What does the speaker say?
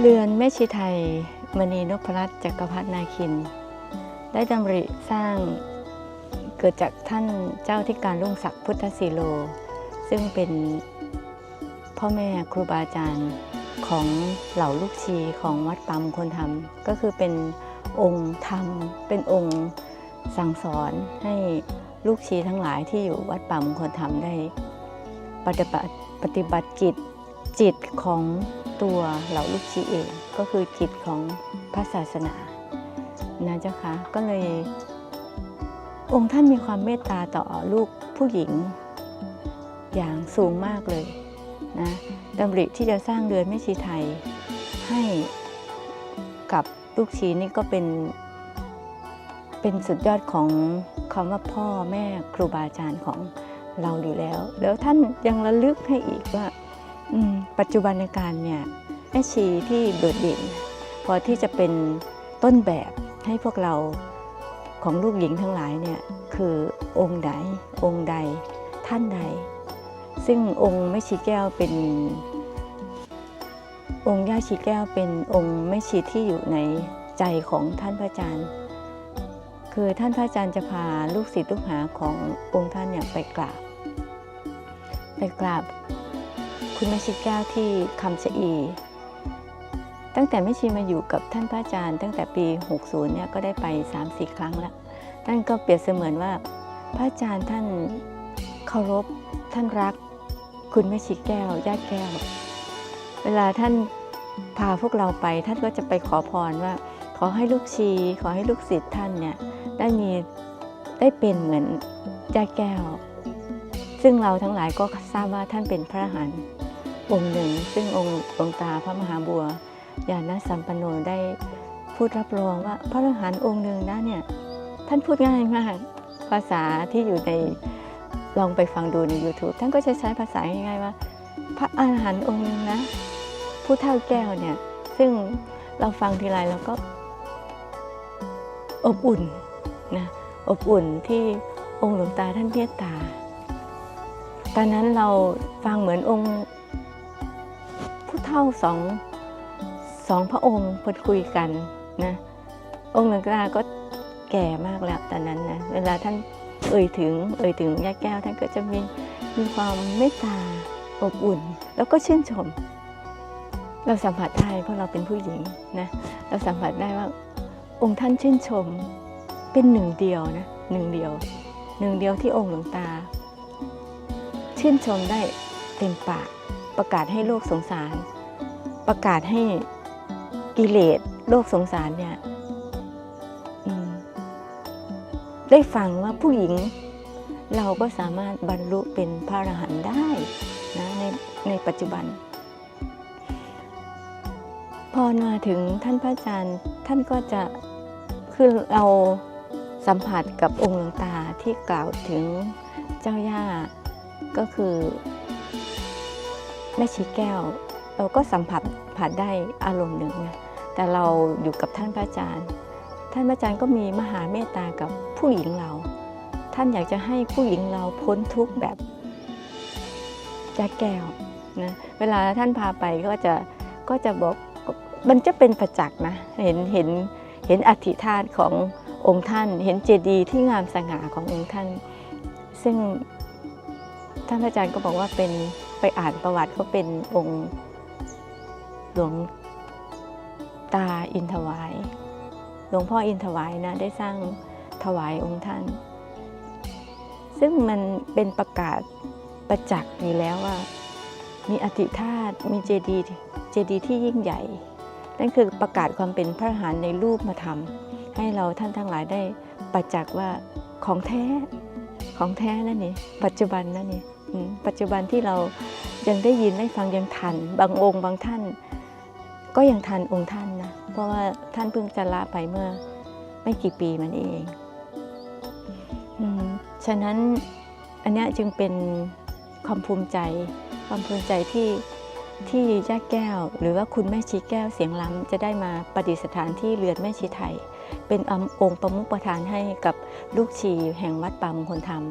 เรือนแม่ชีไทย มณีนพรัตน์จักรพัฒนาคิน ได้ดำริสร้างเกิดจากท่านเจ้าที่การรุ่งศักดิ์พุทธศิโล ซึ่งเป็นพ่อแม่ครูบาอาจารย์ของเหล่าลูกชีของวัดปามคนทำก็คือเป็นองค์ธรรม เป็นองค์สั่งสอนให้ลูกชีทั้งหลายที่อยู่วัดป่ามคลธรรมได้ปฏิบัติปฏิบัติจิต จิตของตัวเหล่าลูกชีเองก็คือจิตของพระศาสนานะเจ้าคะก็เลย องค์ท่านมีความเมตตาต่อลูกผู้หญิงอย่างสูงมากเลยนะดำริที่จะสร้างเรือนแม่ชีไทยให้กับลูกชีนี่ก็เป็น เป็นสุดยอดของคำว่าพ่อแม่ครูบาอาจารย์ของเราอยู่แล้ว แล้วท่านยังระลึกให้อีกว่า ปัจจุบันในการเนี่ยแม่ชีที่โดดเด่น พอที่จะเป็นต้นแบบให้พวกเราของลูกหญิงทั้งหลายเนี่ยคือองค์ใดองค์ใดท่านใด ซึ่งองค์แม่ชีแก้วเป็น องค์ย่าชีแก้วเป็นองค์แม่ชีที่อยู่ในใจของท่านพระอาจารย์ คือท่านพระอาจารย์จะพาลูกศิษย์ลูกหาขององค์ท่านเนี่ยไปกราบ ไปกราบ คุณแม่ชีแก้วที่คำชะอี ตั้งแต่แม่ชีมาอยู่กับท่านพระอาจารย์ ตั้งแต่ปี 60 เนี่ยก็ได้ไป 3-4 ครั้งแล้วท่านก็เปรียบเสมือนว่า พระอาจารย์ท่านเคารพท่านรัก คุณแม่ชีแก้วญาติแก้ว เวลาท่านพาพวกเราไปท่านก็จะไปขอพรว่า ขอให้ลูกชีขอให้ลูกศิษย์ท่านเนี่ยได้มีได้เป็นเหมือนญาติแก้ว ซึ่งเราทั้งหลายก็ทราบว่าท่านเป็นพระหัน องค์หนึ่ง ซึ่งองค์องตาพระมหาบัวญาณสัมปันโนได้พูดรับรองว่า พระอรหันต์องค์หนึ่งนะเนี่ยท่านพูดง่ายมากภาษาที่อยู่ในลองไปฟังดูใน YouTube ท่านก็จะใช้ภาษาง่ายๆว่า พระอรหันต์องค์หนึ่งนะผู้เท่าแก้วเนี่ยซึ่งเราฟังทีไรเราก็ อบอุ่นนะอบอุ่นที่องค์หลวงตาท่านเมตตา ตอนนั้นเราฟังเหมือนองค์ เท่าสองสองพระองค์พูดคุยกันนะองค์หลวงตาก็แก่มากแล้วตอนนั้นนะเวลาท่านเอ่ยถึงเอ่ยถึงย่าแก้วท่านก็จะมีมีความเมตตาอบอุ่น แล้วก็ชื่นชม เราสัมผัสได้เพราะเราเป็นผู้หญิงนะเราสัมผัสได้ว่าองค์ท่านชื่นชมเป็นหนึ่งเดียวนะหนึ่งเดียว หนึ่งเดียวที่องค์หลวงตา ชื่นชมได้เต็มปากประกาศให้โลกสงสาร ประกาศให้กิเลสโลกสงสารเนี่ยได้ฟังว่าผู้หญิงเราก็สามารถบรรลุเป็นพระอรหันต์ได้นะในในปัจจุบัน พอมาถึงท่านพระอาจารย์ท่านก็จะคือเราสัมผัสกับองค์หลวงตาที่กล่าวถึงเจ้าย่าก็คือแม่ชีแก้ว เราก็สัมผัสผัสได้อารมณ์หนึ่งนะแต่เราอยู่กับท่านพระอาจารย์ ท่านพระอาจารย์ก็มีมหาเมตตากับผู้หญิงเรา ท่านอยากจะให้ผู้หญิงเราพ้นทุกข์แบบแจ๊กแก้วนะเวลาท่านพาไปก็จะก็จะบอกมันจะเป็นประจักษ์นะเห็นเห็นเห็นอธิธาตขององค์ท่าน เห็นเจดีย์ที่งามสง่าขององค์ท่าน ซึ่งท่านอาจารย์ก็บอกว่าเป็นไปอ่านประวัติเขาเป็นองค์ หลวงตาอินทวาย หลวงพ่ออินทวายนะได้สร้างถวายองค์ท่าน ซึ่งมันเป็นประกาศประจักษ์อยู่แล้วว่า มีอธิธาตมีเจดีเจดีที่ยิ่งใหญ่ นั่นคือประกาศความเป็นพระหันในรูปมาทำให้เราท่านทั้งหลายได้ประจักษ์ว่าของแท้ของแท้นั่นนี่ปัจจุบันนั่นนี่ปัจจุบันที่เรายังได้ยินได้ฟังยังทัน บางองค์บางท่าน ก็ยังทันองค์ท่านนะเพราะว่าท่านเพิ่งจะละไปเมื่อไม่กี่ปีมันเองอฉะนั้นอันนี้จึงเป็นความภูมิใจ ความภูมิใจที่ที่ย่าแก้ว หรือว่าคุณแม่ชีแก้วเสียงล้ำจะได้มาประดิษฐานที่เรือนแม่ชีไทย เป็นองค์ประมุขประธานให้กับลูกชีแห่งวัดป่ามงคลธรรม